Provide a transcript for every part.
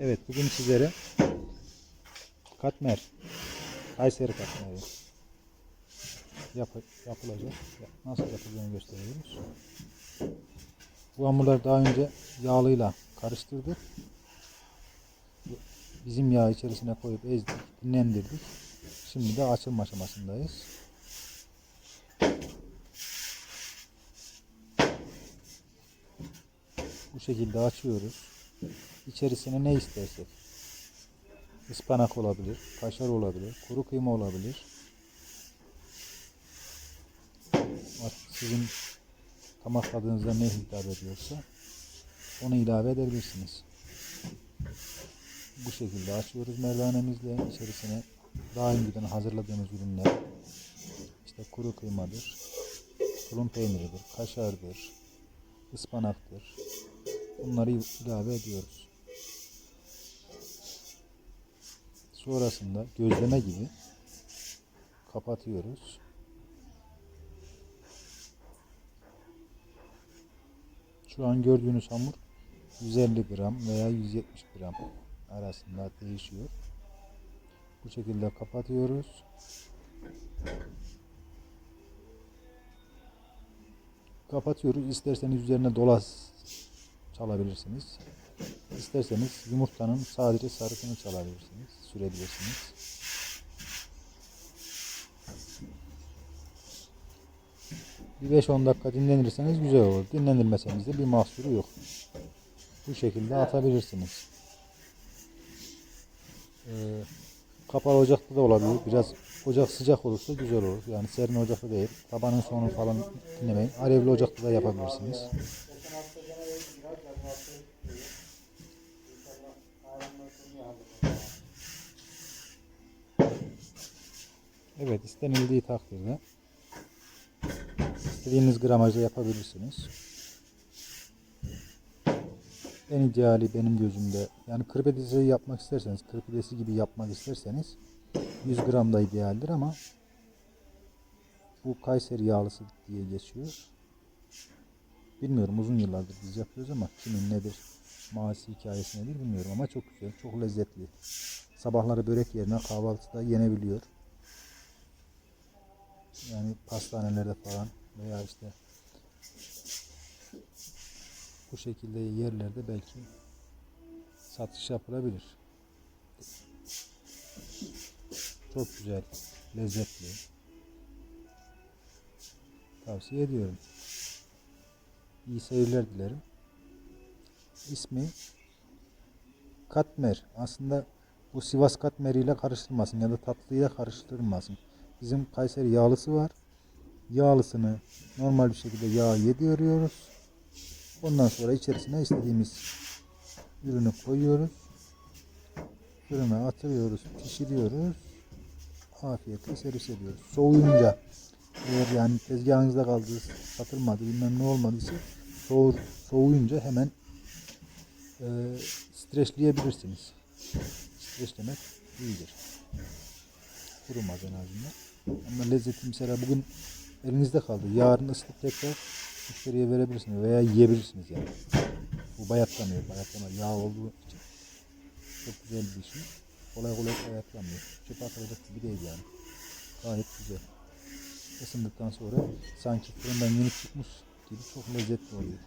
Evet bugün sizlere katmer, Kayseri katmeri yap yapılacak. Nasıl yapıldığını gösteriyoruz. Bu hamurları daha önce yağlıyla karıştırdık. Bizim yağ içerisine koyup ezdik, dinlendirdik. Şimdi de açılma aşamasındayız. Bu şekilde açıyoruz. İçerisine ne istersek. Ispanak olabilir, kaşar olabilir, kuru kıyma olabilir. Artık sizin damak ne hitap ediyorsa onu ilave edebilirsiniz. Bu şekilde açıyoruz merdanemizle içerisine daha önceden hazırladığımız ürünler işte kuru kıymadır, tulum peyniridir, kaşardır, ıspanaktır. Bunları ilave ediyoruz. Sonrasında gözleme gibi kapatıyoruz. Şu an gördüğünüz hamur 150 gram veya 170 gram arasında değişiyor. Bu şekilde kapatıyoruz. Kapatıyoruz. İsterseniz üzerine dolas çalabilirsiniz. İsterseniz yumurtanın sadece sarısını çalabilirsiniz, sürebilirsiniz. Bir 5-10 dakika dinlenirseniz güzel olur. Dinlenilmeseniz de bir mahsuru yok. Bu şekilde atabilirsiniz. Ee, kapalı ocakta da olabilir. Biraz ocak sıcak olursa güzel olur. Yani serin ocakta değil. Tabanın sonu falan dinlemeyin. Alevli ocakta da yapabilirsiniz. Evet istenildiği takdirde istediğiniz gramajda yapabilirsiniz. En ideali benim gözümde yani kırpidesi yapmak isterseniz kırpidesi gibi yapmak isterseniz 100 gram da idealdir ama bu Kayseri yağlısı diye geçiyor. Bilmiyorum uzun yıllardır biz yapıyoruz ama kimin nedir mazisi hikayesi nedir bilmiyorum ama çok güzel, çok lezzetli. Sabahları börek yerine kahvaltıda yenebiliyor. Yani pastanelerde falan veya işte bu şekilde yerlerde belki satış yapılabilir. Çok güzel, lezzetli. Tavsiye ediyorum. İyi seyirler dilerim. İsmi Katmer. Aslında bu Sivas Katmeri ile karıştırmasın ya da tatlıyla karıştırmasın. Bizim Kayseri yağlısı var. Yağlısını normal bir şekilde yağ yediriyoruz. Ondan sonra içerisine istediğimiz ürünü koyuyoruz. Fırına atıyoruz, pişiriyoruz. Afiyetle servis ediyoruz. Soğuyunca eğer yani tezgahınızda kaldı, satılmadı, bilmem ne olmadıysa soğur, soğuyunca hemen e, streçleyebilirsiniz. Streçlemek iyidir. Kurumaz en azından. Ama lezzeti mesela bugün elinizde kaldı. Yarın ısıtıp tekrar müşteriye verebilirsiniz veya yiyebilirsiniz yani. Bu bayatlamıyor. Bayatlama yağ olduğu için çok güzel bir şey. Kolay kolay bayatlamıyor. Çöpe atılacak gibi değil yani. Gayet güzel. Isındıktan sonra sanki fırından yeni çıkmış gibi çok lezzetli oluyor.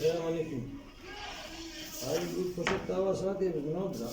Selamun Aleyküm. Abi bu poşet davasına diye ne oldu lan?